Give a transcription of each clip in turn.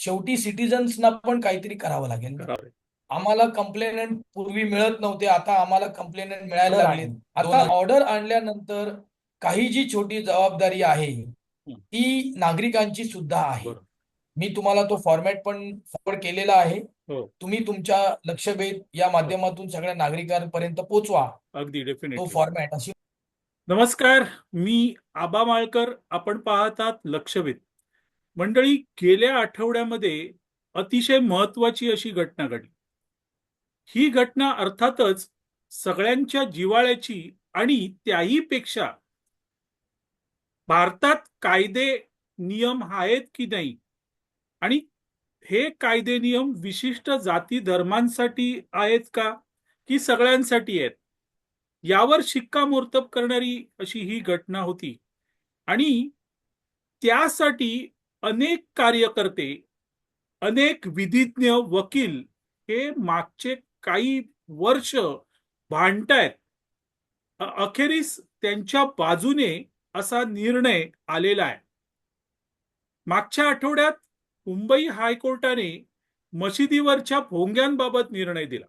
शेवटी सिटीजन्सना पण काहीतरी करावं लागेल. आम्हाला कंप्लेनंट पूर्वी मिळत नव्हते आता आम्हाला कंप्लेनंट मिळायला. लागले आता ऑर्डर आणल्यानंतर काही जी छोटी जबाबदारी आहे ती नागरिकांची सुद्धा आहे. मी तुम्हाला तो फॉर्मॅट पण फॉरवर्ड केलेला आहे. हो. तुम्ही तुमच्या लक्षवेध या माध्यमातून सगळ्या नागरिकांपर्यंत पोहोचवा अगदी तो डेफिनेटली फॉर्मॅट अशी नमस्कार मी आबा माळकर. आपण पाहतात लक्षवेध. मंडळी गेल्या आठवड्यामध्ये अतिशय महत्वाची अशी घटना घडली. ही घटना अर्थातच सगळ्यांच्या जिव्हाळ्याची आणि त्याही पेक्षा भारतात कायदे नियम आहेत की नाही? आणि हे कायदे नियम विशिष्ट जाती धर्मांसाठी आहेत का? की सगळ्यांसाठी आहेत? यावर शिक्कामोर्तब करणारी अशी ही घटना होती. आणि त्यासाठी अनेक कार्यकर्ते अनेक विधिज्ञ वकील हे मागचे काही वर्ष भांडतायत. अखेरीस त्यांच्या बाजूने असा निर्णय आलेला आहे. मागच्या आठवड्यात मुंबई हायकोर्टाने मशिदीवरच्या भोंग्यांबाबत निर्णय दिला.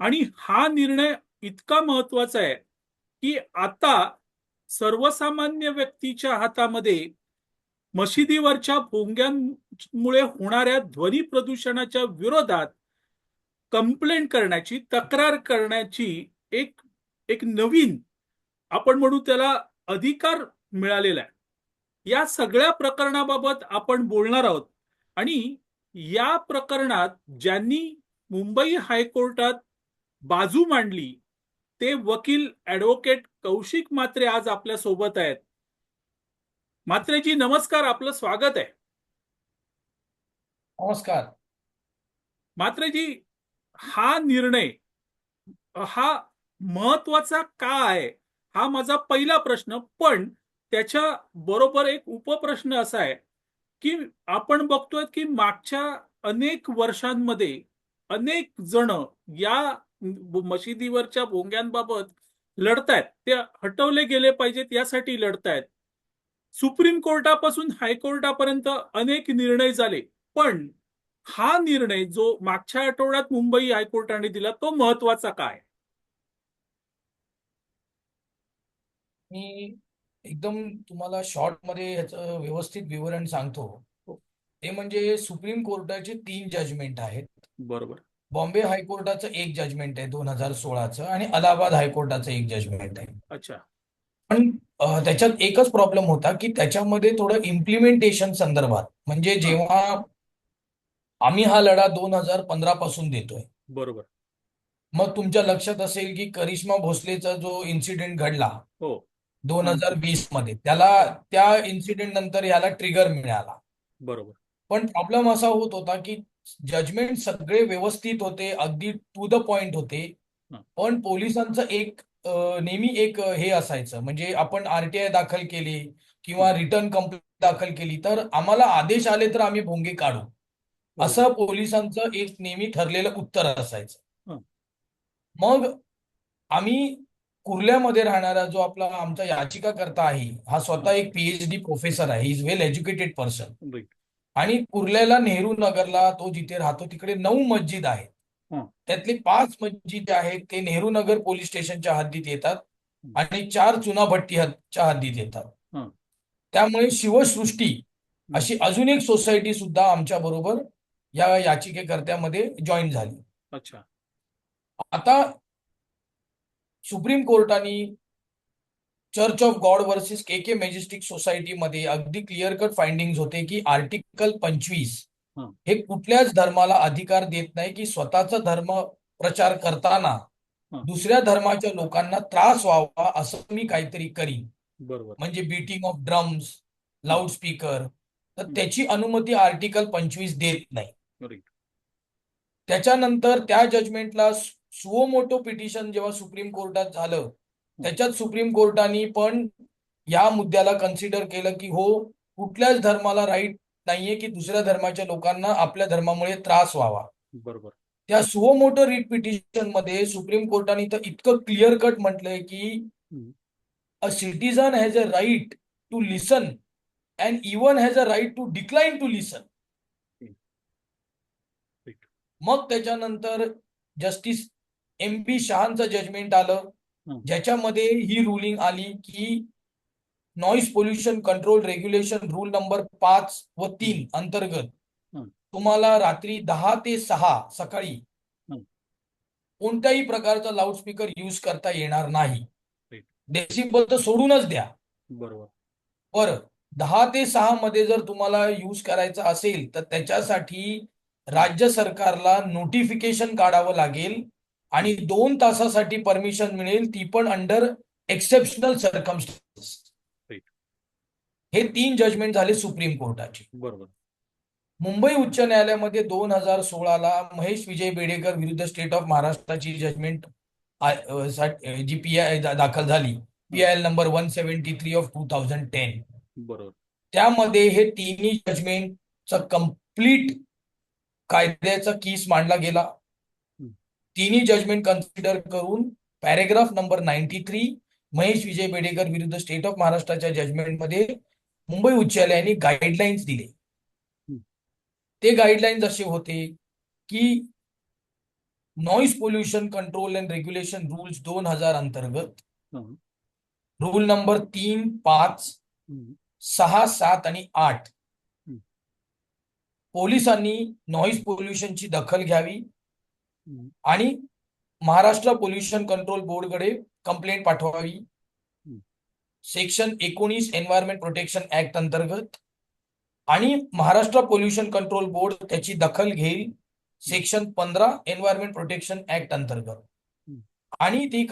आणि हा निर्णय इतका महत्त्वाचा आहे की आता सर्वसामान्य व्यक्तीच्या हातामध्ये मशिदीवरच्या भोंग्यांमुळे होणाऱ्या ध्वनी प्रदूषणाच्या विरोधात कंप्लेंट करण्याची तक्रार करण्याची एक एक नवीन आपण म्हणू त्याला अधिकार मिळालेला आहे. या सगळ्या प्रकरणाबाबत आपण बोलणार आहोत. आणि या प्रकरणात ज्यांनी मुंबई हायकोर्टात बाजू मांडली ते वकील ऍडव्होकेट कौशिक मात्रे आज आपल्यासोबत आहेत. मात्रेजी नमस्कार आपलं स्वागत आहे. नमस्कार. मात्रेजी हा निर्णय हा महत्त्वाचा का आहे? हा माझा पहिला प्रश्न पण त्याच्या बरोबर एक उपप्रश्न असा आहे की आपण बघतोय की मागच्या अनेक वर्षांमध्ये अनेक जण या मशिदीवरच्या भोंग्यांबाबत लढतायत. ते हटवले गेले पाहिजेत यासाठी लढतायत. सुप्रीम कोर्टापासून हायकोर्टापर्यंत अनेक निर्णय झाले. पण हा निर्णय जो मागच्या आठवड्यात मुंबई हायकोर्टाने दिला तो महत्त्वाचा काय? मी एकदम तुम्हाला शॉर्टमध्ये ह्याचं व्यवस्थित विवरण सांगतो. हो. ते म्हणजे सुप्रीम कोर्टाचे तीन जजमेंट आहेत. बरोबर. बॉम्बे हायकोर्टाचं एक जजमेंट आहे दोन हजार सोळाचं आणि अलाहाबाद हायकोर्टाचं एक जजमेंट आहे. अच्छा. पण त्याच्यात एकच प्रॉब्लेम होता की त्याच्यामध्ये थोडं इम्प्लिमेंटेशन संदर्भात. म्हणजे जेव्हा आम्ही हा लढा दोन हजार पंधरा पासून देतोय. बरोबर. मग तुमच्या लक्षात असेल की करिश्मा भोसलेचा जो इन्सिडेंट घडला हो. दोन हजार वीसमध्ये त्याला त्या इन्सिडेंट नंतर याला ट्रिगर मिळाला. बरोबर. पण प्रॉब्लेम असा होत होता की जजमेंट सगळे व्यवस्थित होते अगदी टू द पॉइंट होते. पण पोलिसांचं एक नेहमी एक हे असायचं. म्हणजे आपण आरटीआय दाखल केली किंवा रिटर्न कंप्लेंट दाखल केली तर आम्हाला आदेश आले तर आम्ही भोंगे काढू. असं पोलिसांचं एक नेहमी ठरलेलं उत्तर असायचं. मग आम्ही कुर्ल्यामध्ये राहणारा जो आपला आमचा याचिकाकर्ता आहे हा स्वतः एक पीएचडी प्रोफेसर आहे. इज वेल एज्युकेटेड पर्सन आणि कुर्ल्याला नेहरू नगरला तो जिथे राहतो तिकडे नऊ मस्जिद आहेत. त्यातले पाच मस्जिद जे आहेत ते नेहरू नगर पोलीस स्टेशनच्या हद्दीत येतात आणि चार चुनाभट्टी हद्दच्या हद्दीत येतात. त्यामुळे शिवसृष्टी अशी अजून एक सोसायटी सुद्धा आमच्या बरोबर या याचिकेकर्त्यामध्ये जॉईन झाली. अच्छा. आता सुप्रीम कोर्टाने Church of God versus K K Majestic सोसायटीमध्ये अगदी क्लिअर कट फाइंडिंग होते की आर्टिकल पंचवीस हं. कुठल्याच धर्माला अधिकार देत नाही की स्वतःचा धर्म प्रचार करताना. दुसऱ्या धर्माच्या लोकांना त्रास व्हावा असं मी काहीतरी करीन बरोबर म्हणजे बीटिंग ऑफ ड्रम्स लाऊडस्पीकर तर हं. त्याची अनुमती आर्टिकल पंचवीस देत नाही त्याच्यानंतर त्या जजमेंटला सुओ मोटो पिटिशन जेव्हा सुप्रीम कोर्टात झालं त्याच्यात सुप्रीम कोर्टाने पण या मुद्द्याला कन्सिडर केलं की हो कुठल्याच धर्माला राईट नाहीये की दुसऱ्या धर्माच्या लोकांना आपल्या धर्मामुळे त्रास व्हावा. बरोबर. त्या सुओ मोटो रिट पिटिशनमध्ये सुप्रीम कोर्टाने तर इतकं क्लिअर कट म्हटलंय की. A citizen has a right to listen and even has a right to decline to listen मग त्याच्यानंतर जस्टिस एम पी शहांचं जजमेंट आलं. ज्याच्यामध्ये ही रुलिंग आली की noise pollution control regulation rule number पाच व तीन अंतर्गत. तुम्हाला रात्री दहा ते सहा सकाळी. कोणत्याही प्रकारचा लाऊडस्पीकर यूज करता येणार नाही. डेसिबल तर सोडूनच द्या बरोबर बरं दहा ते सहा मध्ये जर तुम्हाला यूज करायचं असेल तर त्याच्यासाठी राज्य सरकारला नोटिफिकेशन काढावं लागेल आणि दोन तासासाठी परमिशन मिळेल ती पण अंडर एक्सेप्शनल सर्कमस्टन्स. हे तीन जजमेंट झाले सुप्रीम कोर्टाचे. बरोबर. मुंबई उच्च न्यायालयामध्ये दोन हजार सोळाला महेश विजय बेडेकर विरुद्ध स्टेट ऑफ महाराष्ट्राची जजमेंट जी पी आय दाखल झाली. P I L number one seventy three of two thousand ten बरोबर. त्यामध्ये हे तिन्ही जजमेंटचा कंप्लीट कायद्याचा कीस मांडला गेला. तिन्ही जजमेंट कन्सिडर करून paragraph number ninety three Mahesh Vijay Bedekar विरुद्ध स्टेट ऑफ महाराष्ट्राच्या जजमेंटमध्ये मुंबई उच्च न्यायालयाने गाईडलाईन्स दिले. ते गाईडलाईन्स असे होते की noise pollution control and regulation rules दोन हजार अंतर्गत. रूल नंबर तीन पाच. सहा सात आणि आठ. पोलिसांनी नॉईज पोल्युशनची दखल घ्यावी. आणि महाराष्ट्र पोल्युशन कंट्रोल बोर्डकडे कंप्लेंट पाठवावी. सेक्शन एकोणीस एन्व्हायरमेंट प्रोटेक्शन ऍक्ट अंतर्गत आणि महाराष्ट्र पोल्युशन कंट्रोल बोर्ड त्याची दखल घेईल सेक्शन पंधरा एन्व्हायरमेंट प्रोटेक्शन ऍक्ट अंतर्गत. आणि ती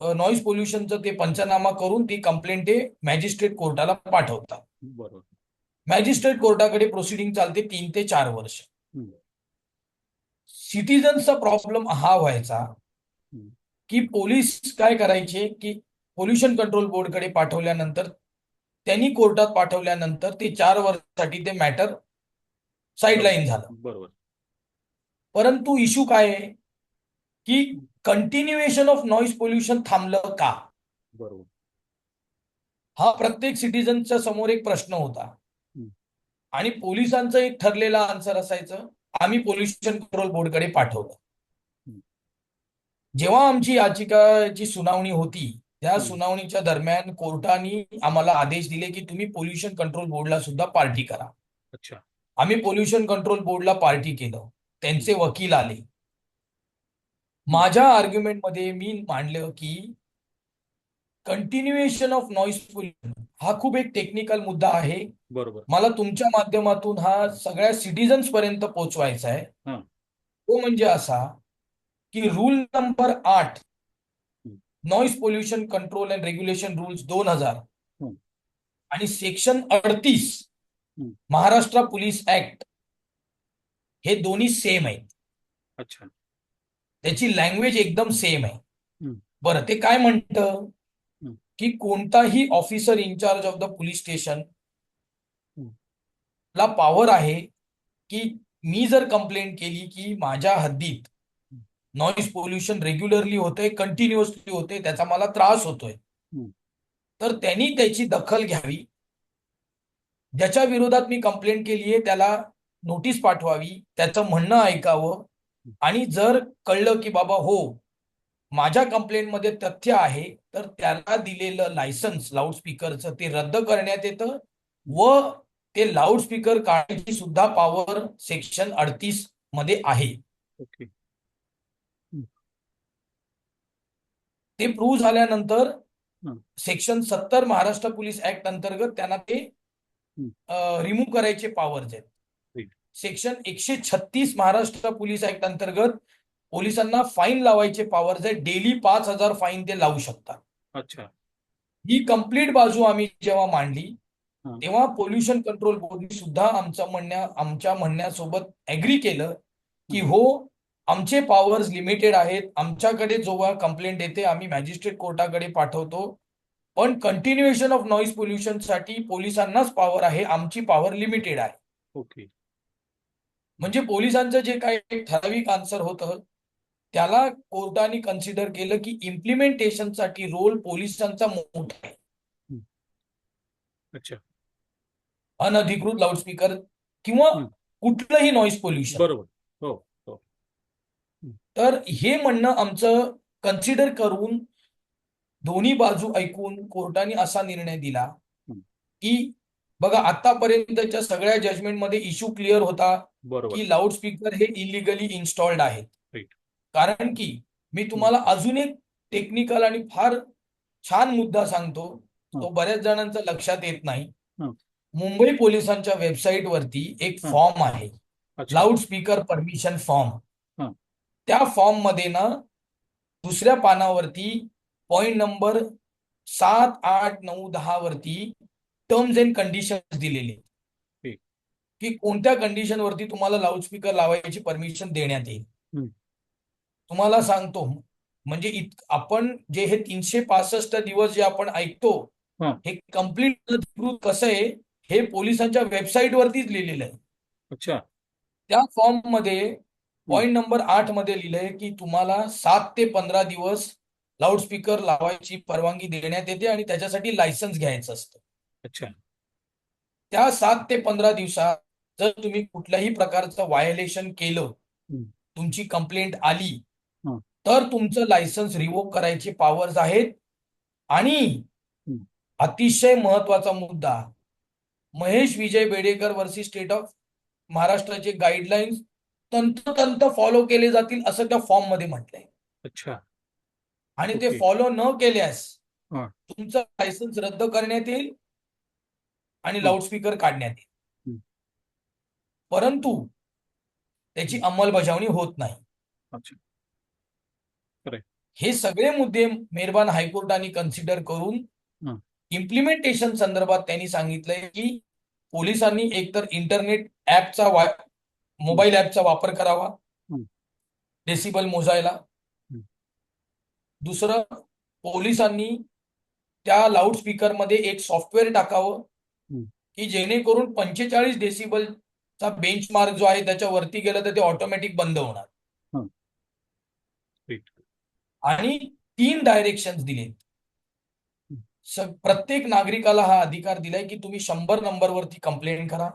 नॉईज पोल्युशनचं ते पंचनामा करून ती कंप्लेंट ते मॅजिस्ट्रेट कोर्टाला पाठवतात बरोबर मॅजिस्ट्रेट कोर्टाकडे प्रोसिडिंग चालते तीन ते चार वर्ष. सिटीजन्सचा प्रॉब्लेम हा व्हायचा. की पोलीस काय करायचे की पोल्युशन कंट्रोल बोर्डकडे पाठवल्यानंतर त्यांनी कोर्टात पाठवल्यानंतर ते चार वर्षासाठी ते मॅटर साईडलाईन झालं. बरोबर. परंतु इश्यू काय आहे? की कंटिन्युएशन ऑफ नॉईज पोल्युशन थांबलं का? बरोबर. हा प्रत्येक सिटीजनच्या समोर एक प्रश्न होता. आणि पोलिसांचं एक ठरलेलं आन्सर असायचं आम्ही पोल्युशन कंट्रोल बोर्डकडे पाठवलं. जेव्हा आमची याचिकाची सुनावणी होती त्या. सुनावणीच्या दरम्यान कोर्टाने आम्हाला आदेश दिले की तुम्ही पोल्युशन कंट्रोल बोर्डला सुद्धा पार्टी करा. अच्छा. आम्ही पोल्युशन कंट्रोल बोर्डला पार्टी केलं. त्यांचे वकील आले. माझ्या आर्ग्युमेंटमध्ये मी मांडलं की कंटिन्युएशन ऑफ नॉईज पोल्युशन हा खूप एक टेक्निकल मुद्दा आहे. बरोबर. मला तुमच्या माध्यमातून हा सगळ्या सिटीजन्स पर्यंत पोहोचवायचा आहे. तो म्हणजे असा की रूल नंबर आठ. Noise pollution control and regulation rules दोन हजार. आणि सेक्शन अडतीस. महाराष्ट्र पोलीस ऍक्ट हे दोन्ही सेम आहेत अच्छा त्याची लँग्वेज एकदम सेम आहे. बरं ते काय म्हणतं. की कोणताही officer in charge of the police station. ला पॉवर आहे की मी जर कंप्लेंट केली की माझ्या हद्दीत. नॉईज पोल्युशन रेग्युलरली होतंय कंटिन्युअसली होते त्याचा मला त्रास होतोय. तर त्यांनी त्याची दखल घ्यावी. ज्याच्या विरोधात मी कंप्लेंट केली आहे त्याला नोटीस पाठवावी त्याचं म्हणणं ऐकावं. आणि जर कळलं की बाबा हो माझ्या कंप्लेंटमध्ये तथ्य आहे तर त्याला दिलेलं लायसन्स लाऊडस्पीकरचं ते रद्द करण्यात येतं. व ते लाऊडस्पीकर काढण्याची सुद्धा पॉवर सेक्शन अडतीसमध्ये आहे. ओके. ते प्रूव्ह झाल्यानंतर. सेक्शन सत्तर महाराष्ट्र पोलीस ऍक्ट अंतर्गत त्यांना ते. रिमूव्ह करायचे पॉवर्स आहेत. सेक्शन एकशे छत्तीस महाराष्ट्र पोलीस ऍक्ट अंतर्गत पोलिसांना फाईन लावायचे पॉवर्स आहेत डेली पाच हजार फाईन ते लावू शकतात अच्छा ही कंप्लीट बाजू आम्ही जेव्हा मांडली. तेव्हा पोल्युशन कंट्रोल बोर्डने सुद्धा आमचं म्हणण्या आमच्या म्हणण्यासोबत ऍग्री केलं की हं. आमचे पॉवर्स लिमिटेड आहेत. आमच्याकडे जेव्हा कंप्लेंट येते आम्ही मॅजिस्ट्रेट कोर्टाकडे पाठवतो. पण कंटिन्युएशन ऑफ नॉईज पोल्युशनसाठी पोलिसांनाच पॉवर आहे. आमची पॉवर लिमिटेड आहे. ओके. म्हणजे पोलिसांचं जे काही ठराविक आन्सर होतं त्याला कोर्टाने कन्सिडर केलं की इम्प्लिमेंटेशनसाठी रोल पोलिसांचा मोठा आहे. अच्छा. अनधिकृत लाऊडस्पीकर किंवा. कुठलंही नॉईज पोल्युशन बरोबर. तर हे म्हणणं आमचं कन्सिडर करून दोन्ही बाजू ऐकून कोर्टाने असा निर्णय दिला. की बघा आतापर्यंतच्या सगळ्या जजमेंटमध्ये इश्यू क्लिअर होता की लाऊडस्पीकर हे इलिगली इन्स्टॉल्ड आहेत. कारण की मी तुम्हाला अजून एक टेक्निकल आणि फार छान मुद्दा सांगतो तो. बऱ्याच जणांचा लक्षात येत नाही. मुंबई पोलिसांच्या वेबसाईट वरती एक. फॉर्म आहे अच्छा लाऊडस्पीकर परमिशन फॉर्म. त्या फॉर्ममध्ये ना दुसऱ्या पानावरती पॉइंट नंबर सात आठ नऊ दहा वरती टर्म्स अँड कंडिशन्स दिलेले. की कोणत्या कंडिशन वरती तुम्हाला लाऊडस्पीकर लावायची परमिशन देण्यात येईल. तुम्हाला सांगतो म्हणजे आपण जे हे तीनशे पासष्ट दिवस जे आपण ऐकतो हं. हे कंप्लीट कसं आहे हे पोलिसांच्या वेबसाईट वरतीच लिहिलेलं आहे अच्छा त्या फॉर्ममध्ये पॉइंट नंबर आठमध्ये लिहिलंय की तुम्हाला सात ते पंधरा दिवस लाऊडस्पीकर लावायची परवानगी देण्यात येते आणि त्याच्यासाठी लायसन्स घ्यायचं असतं अच्छा त्या सात ते पंधरा दिवसात जर तुम्ही कुठल्याही प्रकारचं व्हायोलेशन केलं. तुमची कंप्लेंट आली. तर तुमचं लायसन्स रिवोक करायचे पॉवर्स आहेत आणि. अतिशय महत्त्वाचा मुद्दा Mahesh Vijay Bedekar versus state of महाराष्ट्राचे गाईडलाईन्स तंतोतंत फॉलो केले जातील असं त्या फॉर्ममध्ये म्हटलंय अच्छा आणि ते. फॉलो न केल्यास. तुमचं लायसन्स रद्द करण्यात येईल आणि. लाऊडस्पीकर काढण्यात येईल. परंतु त्याची अंमलबजावणी होत नाही अच्छा हे सगळे मुद्दे मेहरबान हायकोर्टाने कन्सिडर करून. इम्प्लिमेंटेशन संदर्भात त्यांनी सांगितलंय की पोलिसांनी एकतर इंटरनेट ऍपचा मोबाईल ऍपचा वापर करावा. डेसिबल मोजायला. दुसरं पोलिसांनी त्या लाऊडस्पीकरमध्ये एक सॉफ्टवेअर टाकावं. की जेणेकरून पंचेचाळीस डेसिबलचा बेंचमार्क जो आहे त्याच्या वरती गेलं तर ते ऑटोमॅटिक बंद होणार. आणि तीन डायरेक्शन दिलेत स- प्रत्येक नागरिकाला हा अधिकार दिलाय की तुम्ही शंभर नंबरवरती कंप्लेंट करा.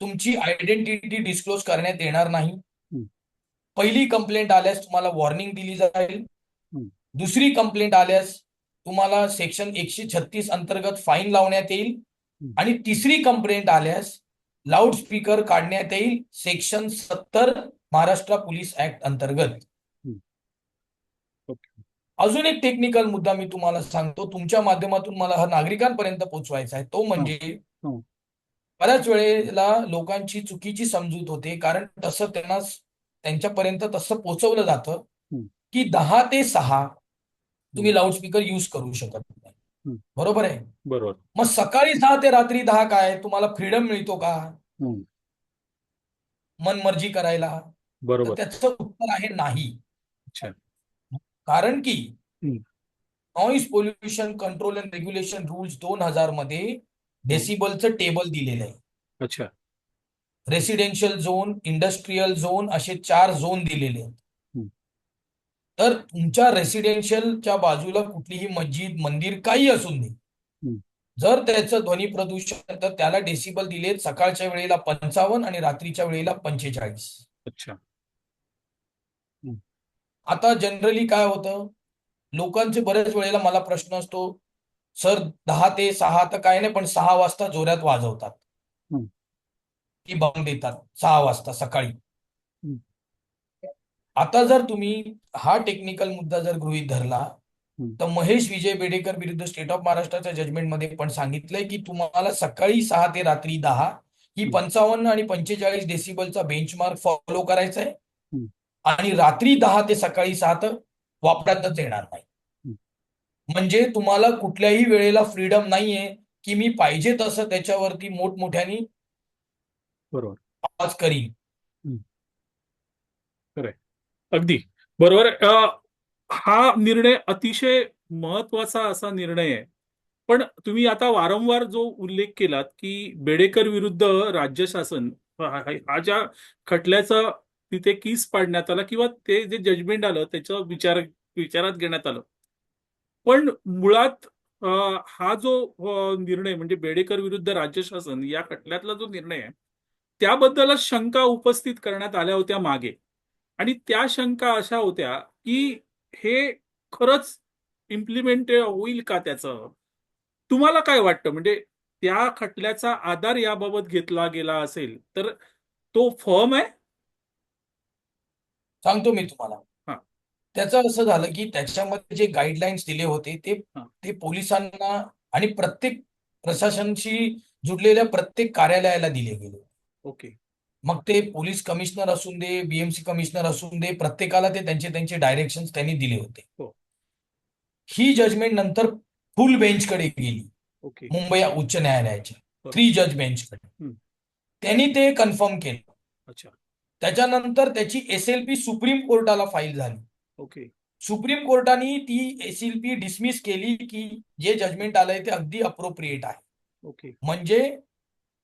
तुमची आयडेंटिटी डिस्क्लोज करण्यात येणार नाही. पहिली कंप्लेंट आल्यास तुम्हाला वॉर्निंग दिली जाईल. दुसरी कंप्लेंट आल्यास तुम्हाला सेक्शन एकशे छत्तीस अंतर्गत फाईन लावण्यात येईल. आणि तिसरी कंप्लेंट आल्यास लाऊडस्पीकर काढण्यात येईल. सेक्शन सत्तर महाराष्ट्र पोलीस ऍक्ट अंतर्गत. अजून एक टेक्निकल मुद्दा मी तुम्हाला सांगतो. तुमच्या माध्यमातून मला हा नागरिकांपर्यंत पोहोचवायचा आहे. तो म्हणजे. बऱ्याच वेळेला लोकांची चुकीची समजूत होते कारण तसं त्यांना त्यांच्यापर्यंत तसं पोहोचवलं जातं. की दहा ते सहा तुम्ही लाऊडस्पीकर युज करू शकत नाही. बरोबर आहे? बरोबर. मग सकाळी सहा ते रात्री दहा काय? तुम्हाला फ्रीडम मिळतो का. मनमर्जी करायला? बरोबर. त्याचं उत्तर आहे नाही. कारण की. Noise pollution control and regulation rules दोन हजारमध्ये डेसिबलचं टेबल दिलेलं आहे. अच्छा. रेसिडेन्शियल झोन इंडस्ट्रीयल झोन असे चार झोन दिलेले आहेत. तर तुमच्या रेसिडेन्शियलच्या बाजूला कुठलीही मस्जिद मंदिर काही असून दे. हं. जर त्याचं ध्वनी प्रदूषण तर त्याला डेसिबल दिलेत सकाळच्या वेळेला पंचावन्न आणि रात्रीच्या वेळेला पंचेचाळीस. अच्छा. आता जनरली काय होतं? लोकांचे बरेच वेळेला मला प्रश्न असतो सर दहा ते सहा तर काय नाही पण सहा वाजता जोरात वाजवतात. ती बंद देतात सहा वाजता सकाळी. आता जर तुम्ही हा टेक्निकल मुद्दा जर गृहीत धरला. तर महेश विजय बेडेकर विरुद्ध स्टेट ऑफ महाराष्ट्राच्या जजमेंटमध्ये पण सांगितलंय की तुम्हाला सकाळी सहा ते रात्री दहा ही. पंचावन्न आणि पंचेचाळीस डेसिबलचा बेंचमार्क फॉलो करायचा आहे. आणि रात्री दहा ते सकाळी सहा तर वापरातच येणार नाही. म्हणजे तुम्हाला कुठल्याही वेळेला फ्रीडम नाहीये की मी पाहिजे तसं त्याच्यावरती मोठमोठ्याने बरोबर. आवाज करीन. अगदी. बरोबर. हा निर्णय अतिशय महत्त्वाचा असा निर्णय आहे. पण तुम्ही आता वारंवार जो उल्लेख केलात की बेडेकर विरुद्ध राज्य शासन हा हा ज्या खटल्याचा तिथे कीस पाडण्यात आला किंवा ते जे जजमेंट आलं त्याचं विचार विचारात घेण्यात आलं पण मुळात हा जो निर्णय म्हणजे बेडेकर विरुद्ध राज्य शासन या खटल्यातला जो निर्णय आहे त्याबद्दलच शंका उपस्थित करण्यात आल्या होत्या मागे. आणि त्या शंका अशा होत्या की हे खरंच इम्प्लिमेंट होईल का त्याचं? तुम्हाला काय वाटतं? म्हणजे त्या खटल्याचा आधार याबाबत घेतला गेला असेल तर तो फर्म आहे? सांगतो मी तुम्हाला. त्याचं असं झालं की त्याच्यामध्ये जे गाईडलाईन्स दिले होते ते. ते पोलिसांना आणि प्रत्येक प्रशासनशी जुडलेल्या प्रत्येक कार्यालयाला दिले गेले. ओके. मग ते पोलीस कमिशनर असून दे बीएमसी कमिशनर असून दे प्रत्येकाला ते त्यांचे त्यांचे डायरेक्शन त्यांनी दिले होते. हो. ही जजमेंट नंतर फुल बेंचकडे गेली. मुंबई उच्च न्यायालयाच्या. थ्री जज बेंचकडे. त्यांनी ते कन्फर्म केलं. त्याच्यानंतर त्याची एसएलपी सुप्रीम कोर्टाला फाईल झाली. ओके. सुप्रीम कोर्टाने ती एसएलपी डिसमिस केली की जे जजमेंट आलंय ते अगदी अप्रोप्रिएट आहे. ओके. म्हणजे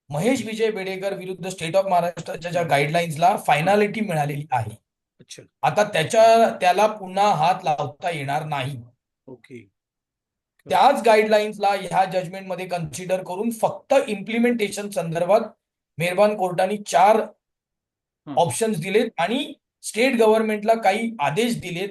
महेश विजय बेडेकर विरुद्ध स्टेट ऑफ महाराष्ट्राच्या ज्या गाईडलाईन्सला फायनॅलिटी मिळालेली आहे. अच्छा. आता त्याच्या त्याला पुन्हा हात लावता येणार नाही. ओके. त्याच गाईडलाईन्सला ह्या जजमेंटमध्ये कन्सिडर करून फक्त इम्प्लिमेंटेशन संदर्भात मेहरबान कोर्टाने चार. ऑप्शन्स दिलेत आणि स्टेट गव्हर्नमेंटला काही आदेश दिलेत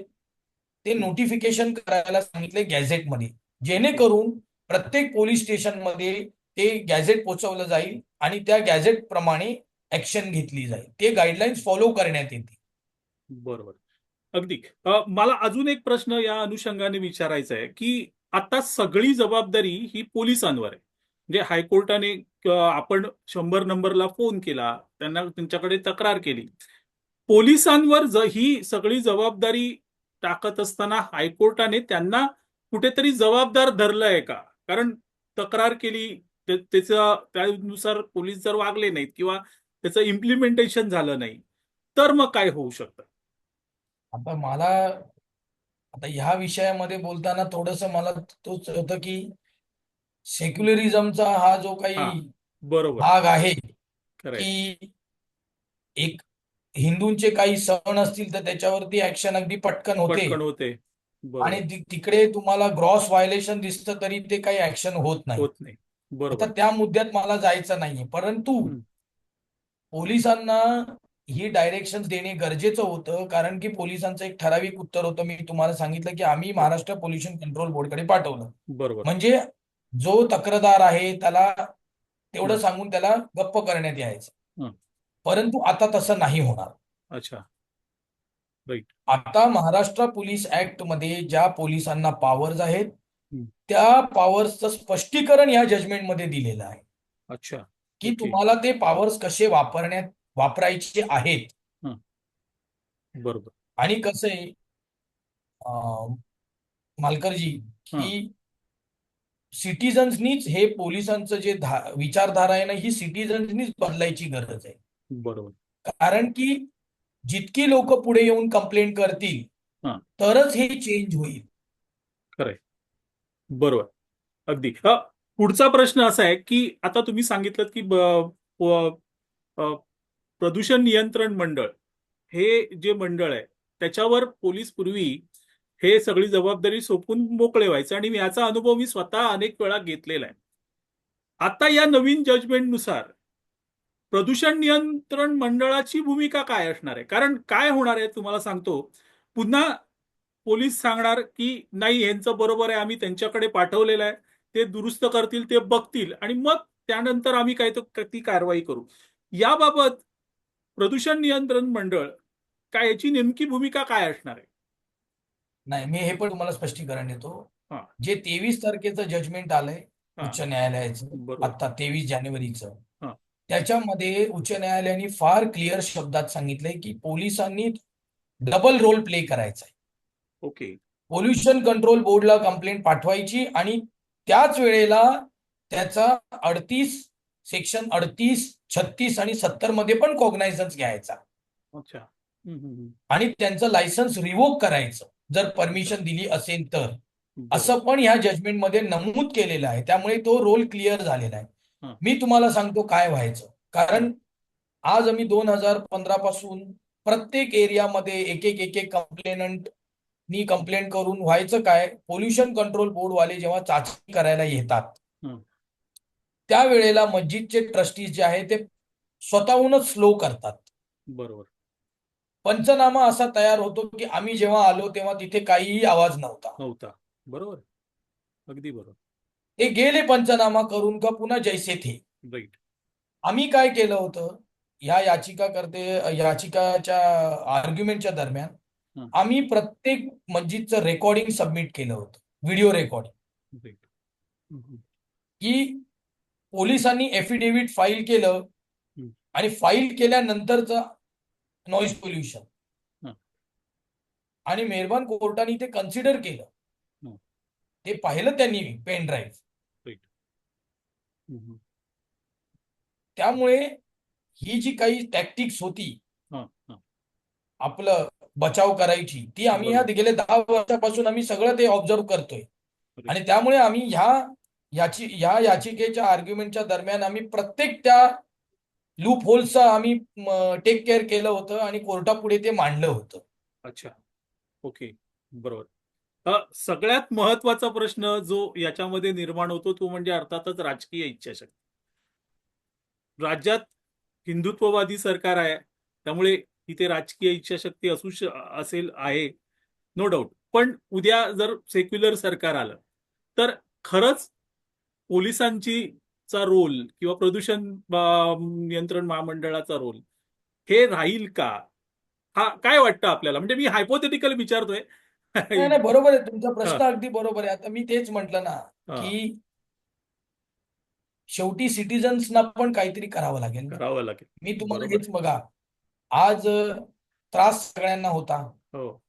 ते नोटिफिकेशन करायला सांगितले गॅझेटमध्ये. जेणेकरून प्रत्येक पोलीस स्टेशनमध्ये ते गॅझेट पोचवलं जाईल आणि त्या गॅझेट प्रमाणे ऍक्शन घेतली जाईल. ते गाईडलाईन्स फॉलो करण्यात येतील. बरोबर. अगदी. मला अजून एक प्रश्न या अनुषंगाने विचारायचा आहे की आता सगळी जबाबदारी ही पोलिसांवर आहे. म्हणजे हायकोर्टाने आपण शंभर नंबरला फोन केला त्यांना त्यांच्याकडे तक्रार केली. पोलिसांवर ही सगळी जबाबदारी टाकत असताना हायकोर्टाने त्यांना कुठेतरी जबाबदार धरलंय का? कारण तक्रार केली त्याचं त्यानुसार पोलीस जर वागले नाहीत किंवा त्याचं इम्प्लिमेंटेशन झालं नाही तर मग काय होऊ शकतं? आता मला आता ह्या विषयामध्ये बोलताना थोडस मला तोच होतं की सेक्युलरिझमचा हा जो. काही बरोबर. भाग आहे की एक हिंदूंचे काही सण असतील तर त्याच्यावरती ऍक्शन अगदी पटकन होते. पटकन होते. आणि ति- तिकडे तुम्हाला ग्रॉस व्हायलेशन दिसतं तरी ते काही ऍक्शन होत नाही. होत नाही. आता बरोबर त्या मुद्द्यात मला जायचं नाहीये. परंतु हम्म. पोलिसांना ही डायरेक्शन देणे गरजेचं होतं. कारण की पोलिसांचं एक ठराविक उत्तर होतं. मी तुम्हाला सांगितलं की आम्ही महाराष्ट्र पोल्युशन कंट्रोल बोर्डकडे पाठवलं. बरोबर. म्हणजे जो तक्रारदार आहे त्याला तेवढं हं. सांगून त्याला गप्प करण्यात यायचं. हं. परंतु आता तसं नाही होणार. अच्छा. आता महाराष्ट्र पोलीस ऍक्टमध्ये ज्या पोलिसांना पॉवर्स आहेत. त्या पॉवर्सचं स्पष्टीकरण या जजमेंटमध्ये दिलेलं आहे. अच्छा. की. तुम्हाला ते पॉवर्स कसे वापरण्यात वापरायचे आहेत. बरोबर. आणि कसं आहे मालकरजी की सिटिझन्सनीच हे पोलिसांचं जे विचारधारा आहे ना ही सिटिझन्सनीच बदलायची गरज आहे. बरोबर. कारण की जितकी लोक पुढे येऊन कंप्लेंट करतील हां. तरच हे चेंज होईल. बरोबर. अगदी. पुढचा प्रश्न असा आहे की आता तुम्ही सांगितलं की प्रदूषण नियंत्रण मंडळ हे जे मंडळ आहे त्याच्यावर पोलीस पूर्वी हे सगळी जबाबदारी सोपून मोकळे व्हायचे आणि याचा अनुभव मी स्वतः अनेक वेळा घेतलेला आहे. आता या नवीन जजमेंटनुसार प्रदूषण नियंत्रण मंडळाची भूमिका काय असणार आहे कारण काय होणार आहे तुम्हाला सांगतो पुन्हा पोलीस सांगणार की नाही यांचं बरोबर आहे आम्ही त्यांच्याकडे पाठवलेलं आहे ते दुरुस्त करतील ते बघतील आणि मग त्यानंतर आम्ही काय तो ती कारवाई करू याबाबत प्रदूषण नियंत्रण मंडळ काय याची नेमकी भूमिका काय असणार आहे नाही मी हे पण तुम्हाला स्पष्टीकरण देतो. जे तेवीस तारखेचं जजमेंट आलंय. उच्च न्यायालयाचं आता तेवीस जानेवारीचं. त्याच्यामध्ये उच्च न्यायालयाने फार क्लिअर शब्दात सांगितलंय की पोलिसांनी डबल रोल प्ले करायचा आहे ओके पोल्युशन कंट्रोल बोर्डला कंप्लेंट पाठवायची आणि त्याच वेळेला त्याचा अडतीस सेक्शन अडतीस छत्तीस आणि सत्तरमध्ये पण कॉग्नायझन्स घ्यायचा अच्छा. आणि त्यांचं लायसन्स रिवोक करायचं जर परमिशन दिली असेल तर. असं पण या जजमेंटमध्ये नमूद केलेलं आहे त्यामुळे तो रोल क्लिअर झालेला. आहे मी तुम्हाला सांगतो काय व्हायचं. कारण आज आम्ही दोन हजार पंधरा पासून प्रत्येक एरियामध्ये एक एक एक एक कंप्लेनंट नी कंप्लेंट करून व्हायचं काय? पोल्युशन कंट्रोल बोर्ड वाले जेव्हा चाचणी करायला येतात. त्यावेळेला मस्जिदचे ट्रस्टीज जे आहे ते स्वतःहूनच स्लो करतात. बरोबर. पंचनामा असा तयार होतो की आम्ही जेव्हा आलो तेव्हा तिथे काहीही आवाज नव्हता. नव्हता. बरोबर. अगदी बरोबर. ते गेले पंचनामा करून का पुन्हा जैसे थे आम्ही काय केलं होतं या याचिका करते याचिकाच्या आर्ग्युमेंटच्या दरम्यान. आम्ही प्रत्येक मस्जिदचं रेकॉर्डिंग सबमिट केलं होतं व्हिडिओ रेकॉर्डिंग. की पोलिसांनी एफिडेव्हिट फाईल केलं. आणि फाईल केल्यानंतरचं नॉईज पोल्युशन. आणि मेहरबान कोर्टाने ते कन्सिडर केलं. ते पाहिलं त्यांनी पेन ड्राईव्ह. त्यामुळे ही जी काही टॅक्टिक्स होती. आपलं बचाव करायची ती आम्ही ह्या. गेले दहा वर्षापासून आम्ही सगळं ते ऑब्झर्व करतोय. आणि त्यामुळे आम्ही ह्या याची ह्या याचिकेच्या आर्ग्युमेंटच्या दरम्यान आम्ही प्रत्येक त्या लूप होल्सचा आम्ही टेक केअर केलं होतं आणि कोर्टापुढे ते मांडलं होतं अच्छा ओके बरोबर सगळ्यात महत्त्वाचा प्रश्न जो याच्यामध्ये निर्माण होतो तो म्हणजे अर्थातच राजकीय इच्छाशक्ती. राज्यात हिंदुत्ववादी सरकार आहे त्यामुळे इथे राजकीय इच्छाशक्ती असू असेल आहे नो डाऊट पण उद्या जर सेक्युलर सरकार आलं तर खरंच पोलिसांची चा रोल किंवा प्रदूषण नियंत्रण महामंडळाचा रोल हे राहील का? हा काय वाटतं आपल्याला? म्हणजे मी हायपोथेटिकल विचारतोय नाही नाही बरोबर आहे. तुमचा प्रश्न अगदी बरोबर आहे. आता मी तेच म्हटलं ना की शेवटी सिटीजन्सना पण काहीतरी करावं लागेल. करावं लागेल. मी तुम्हाला हेच बघा. आज त्रास सगळ्यांना होता. हो.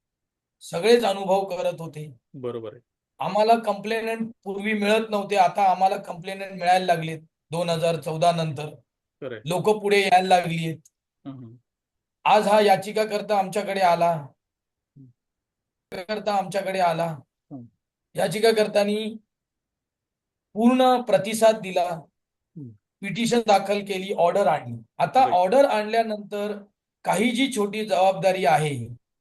सगळेच अनुभव करत होते. बरोबर आहे. आम्हाला कंप्लेनंट पूर्वी मिळत नव्हते. आता आम्हाला कंप्लेनंट मिळायला लागलेत दोन हजार चौदा नंतर. लोक पुढे यायला लागली आहेत आज हा याचिकाकर्ता आमच्याकडे आला. करता आमच्याकडे आला. याचिकाकर्त्यांनी पूर्ण प्रतिसाद दिला. पिटिशन दाखल केली ऑर्डर आणली आता. ऑर्डर आणल्यानंतर काही जी छोटी जबाबदारी आहे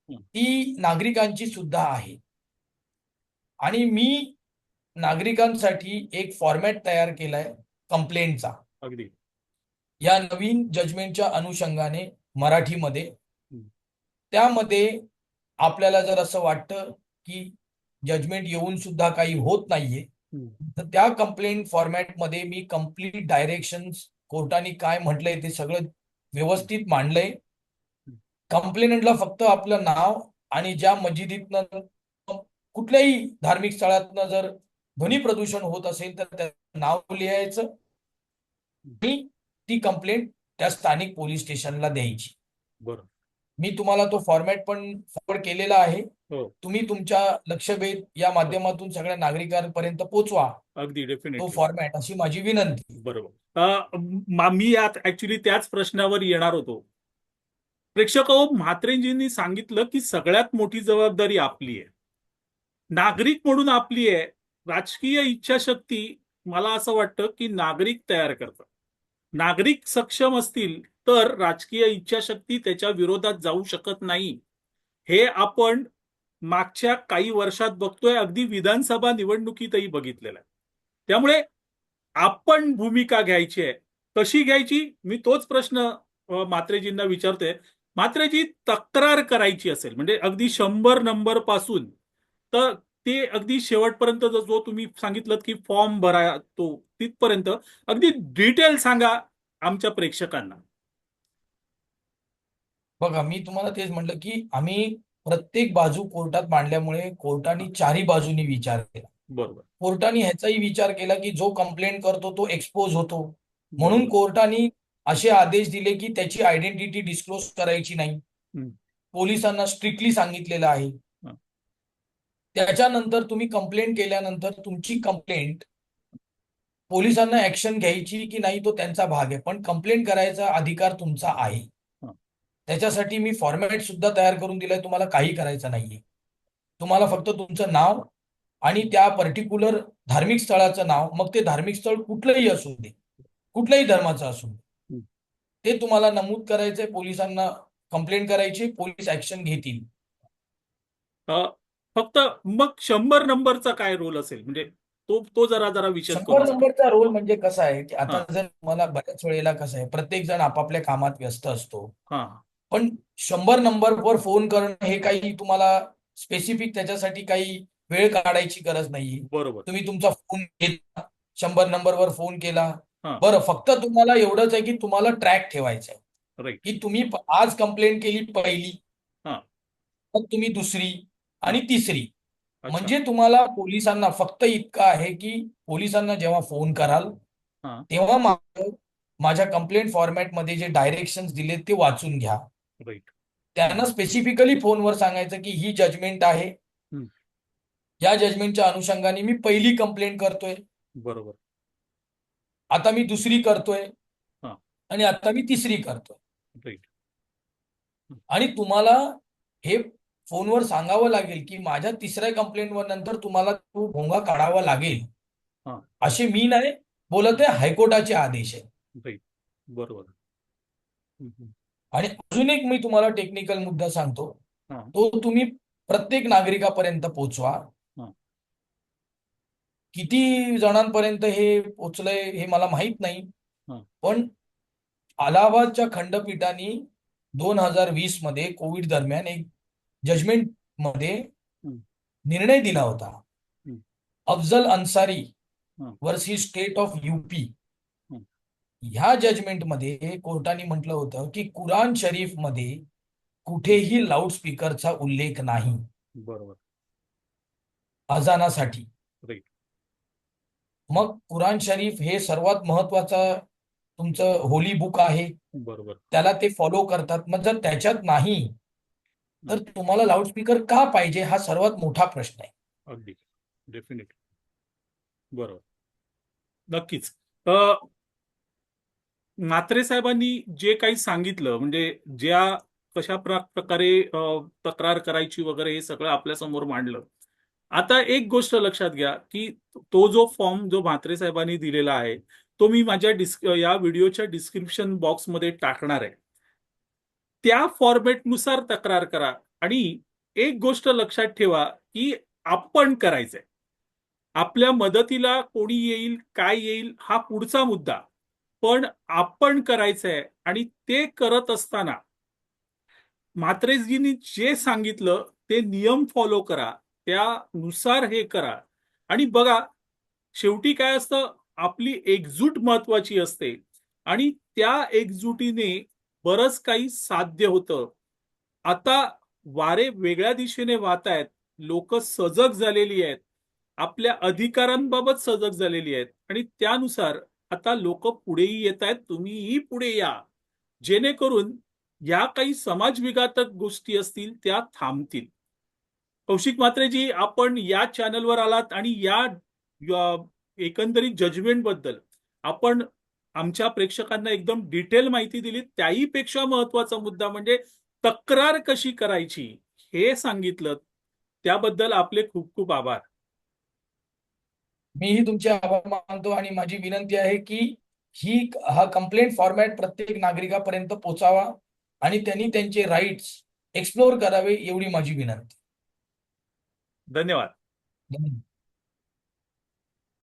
ती नागरिकांची सुद्धा आहे आणि मी नागरिकांसाठी एक फॉर्मॅट तयार केलाय कंप्लेंटचा अगदी या नवीन जजमेंटच्या अनुषंगाने मराठीमध्ये. त्यामध्ये आपल्याला जर असं वाटतं की जजमेंट येऊन सुद्धा काही होत नाहीये. तर त्या कंप्लेंट फॉर्मॅटमध्ये मी कंप्लीट डायरेक्शन्स कोर्टाने काय म्हटलंय ते सगळं व्यवस्थित मांडलंय. कंप्लेनंटला फक्त आपलं नाव आणि ज्या मस्जिदीतनं कुठल्याही धार्मिक स्थळातनं जर ध्वनी प्रदूषण होत असेल तर त्याचं नाव लिहायचं. आणि ती कंप्लेंट त्या स्थानिक पोलीस स्टेशनला द्यायची. बरोबर मी तुम्हाला तो फॉर्मॅट पण फॉरवर्ड केलेला आहे. हो. तुम्ही तुमच्या लक्षवेध या माध्यमातून सगळ्या नागरिकांपर्यंत पोहोचवा अगदी तो डेफिनेटली फॉर्मॅट अशी माझी विनंती. बरोबर. मा- यात ऍक्च्युली त्याच प्रश्नावर येणार होतो. प्रेक्षक हो, म्हात्रेजींनी सांगितलं की सगळ्यात मोठी जबाबदारी आपली आहे. नागरिक म्हणून आपली आहे. राजकीय इच्छाशक्ती मला असं वाटतं की नागरिक तयार करतात. नागरिक सक्षम असतील तर राजकीय इच्छाशक्ती त्याच्या विरोधात जाऊ शकत नाही. हे आपण मागच्या काही वर्षात बघतोय अगदी विधानसभा निवडणुकीतही बघितलेलं आहे. त्यामुळे आपण भूमिका घ्यायची आहे. कशी घ्यायची? मी तोच प्रश्न मात्रेजींना विचारतोय. मात्रेजी तक्रार करायची असेल म्हणजे अगदी शंभर नंबरपासून तर ते अगदी शेवटपर्यंत जो तुम्ही सांगितलं की फॉर्म भरा तो तिथपर्यंत अगदी डिटेल सांगा आमच्या प्रेक्षकांना. बघा मी तुम्हाला तेच म्हटलं की आम्ही प्रत्येक बाजू कोर्टात मांडल्यामुळे कोर्टाने चारही बाजूनी विचार केला बरोबर कोर्टाने ह्याचाही विचार केला की जो कंप्लेंट करतो तो एक्सपोज होतो म्हणून. कोर्टाने असे आदेश दिले की त्याची आयडेंटिटी डिस्क्लोज करायची नाही. पोलिसांना स्ट्रिक्टली सांगितलेलं आहे. त्याच्यानंतर तुम्ही कंप्लेंट केल्यानंतर तुमची कंप्लेंट पोलिसांना ऍक्शन घ्यायची की नाही तो त्यांचा भाग आहे पण कंप्लेंट करायचा अधिकार तुमचा आहे. त्याच्यासाठी मी फॉर्मॅट सुद्धा तयार करून दिलाय. तुम्हाला काही करायचं नाहीये. तुम्हाला फक्त तुमचं नाव आणि त्या पर्टिक्युलर धार्मिक स्थळाचं नाव मग ते धार्मिक स्थळ कुठलंही असू दे कुठल्याही धर्माचं असू दे. ते तुम्हाला नमूद करायचंय पोलिसांना कंप्लेंट करायची पोलीस ऍक्शन घेतील. फक्त मग शंभर नंबरचा काय रोल असेल? म्हणजे तो तो जरा जरा विचार शंभर नंबरचा रोल म्हणजे कसा आहे की आता. जर मला बऱ्याच वेळेला कसं आहे प्रत्येक जण आपापल्या कामात व्यस्त असतो. हा. पण शंभर नंबरवर फोन करणं हे काही तुम्हाला स्पेसिफिक त्याच्यासाठी काही वेळ काढायची गरज नाहीये. बरोबर. तुम्ही तुमचा फोन घेतला शंभर नंबरवर फोन केला हा. बरं फक्त तुम्हाला एवढंच आहे की तुम्हाला ट्रॅक ठेवायचा आहे की तुम्ही प- आज कंप्लेंट केली पहिली हा. मग तुम्ही दुसरी आणि तिसरी. अच्छा. म्हणजे तुम्हाला पोलिसांना फक्त इतकं आहे की पोलिसांना जेव्हा फोन कराल हा. तेव्हा मा- माझ्या कंप्लेंट फॉर्मॅटमध्ये जे डायरेक्शन्स दिले ते वाचून घ्या. त्यांना स्पेसिफिकली फोनवर सांगायचं की ही जजमेंट आहे. या जजमेंटच्या अनुषंगाने मी पहिली कंप्लेंट करतोय. बरोबर. आता मी दुसरी करतोय. हा. आणि आता मी तिसरी करतोय. आणि तुम्हाला हे फोनवर सांगावं लागेल की माझ्या तिसऱ्या कंप्लेंटवर नंतर तुम्हाला तो भोंगा काढावा लागेल. असे मी नाही बोलत आहे हायकोर्टाचे आदेश आहे. बरोबर. आणि अजून एक मी तुम्हाला टेक्निकल मुद्दा सांगतो. तो तुम्ही प्रत्येक नागरिकापर्यंत पोहोचवा. किती जणांपर्यंत हे पोचलंय हे मला माहीत नाही. पण अलाहाबादच्या खंडपीठाने दोन हजार वीसमध्ये कोविड दरम्यान एक जजमेंटमध्ये. निर्णय दिला होता. Afzal Ansari. Versus state of UP. ह्या जजमेंटमध्ये कोर्टाने म्हटलं होतं की कुराण शरीफमध्ये कुठेही लाऊडस्पीकरचा उल्लेख नाही. बरोबर. अजानासाठी. मग कुराण शरीफ हे सर्वात महत्वाचं तुमचं होली बुक आहे. बरोबर. त्याला ते फॉलो करतात. मग जर त्याच्यात नाही तर तुम्हाला लाऊडस्पीकर का पाहिजे हा सर्वात मोठा प्रश्न आहे. अगदी. डेफिनेटली बरोबर. नक्कीच. म्हात्रे साहेबांनी जे काही सांगितलं म्हणजे ज्या कशा प्रकारे तक्रार करायची वगैरे हे सगळं आपल्यासमोर मांडलं. आता एक गोष्ट लक्षात घ्या की तो जो फॉर्म जो म्हात्रे साहेबांनी दिलेला आहे तो मी माझ्या डिस्क या व्हिडिओच्या डिस्क्रिप्शन बॉक्समध्ये टाकणार आहे. त्या फॉर्मॅटनुसार तक्रार करा आणि एक गोष्ट लक्षात ठेवा की आपण करायचंय. आपल्या मदतीला कोणी येईल काय येईल हा पुढचा मुद्दा. पण आपण करायचंय आणि ते करत असताना मात्रेजींनी जे सांगितलं ते नियम फॉलो करा त्यानुसार हे करा. आणि बघा शेवटी काय असतं? आपली एकजूट महत्वाची असते आणि त्या एकजुटीने बरंच काही साध्य होतं. आता वारे वेगळ्या दिशेने वाहत आहेत लोक सजग झालेली आहेत आपल्या अधिकारांबाबत सजग झालेली आहेत आणि त्यानुसार आता लोक पुढेही येत आहेत तुम्हीही पुढे या. जेणेकरून या काही समाजविघातक गोष्टी असतील त्या थांबतील. कौशिक मात्रेजी आपण या चॅनलवर आलात आणि या या एकंदरीत जजमेंटबद्दल आपण आमच्या प्रेक्षकांना एकदम डिटेल माहिती दिली त्याही पेक्षा महत्त्वाचा मुद्दा म्हणजे तक्रार कशी करायची हे सांगितलं. त्याबद्दल आपले खूप खूप आभार. मीही तुमचे आभार मानतो आणि माझी विनंती आहे की ही हा कंप्लेंट फॉर्मॅट प्रत्येक नागरिकापर्यंत पोचावा आणि त्यांनी त्यांचे राईट्स एक्सप्लोर करावे एवढी माझी विनंती. धन्यवाद.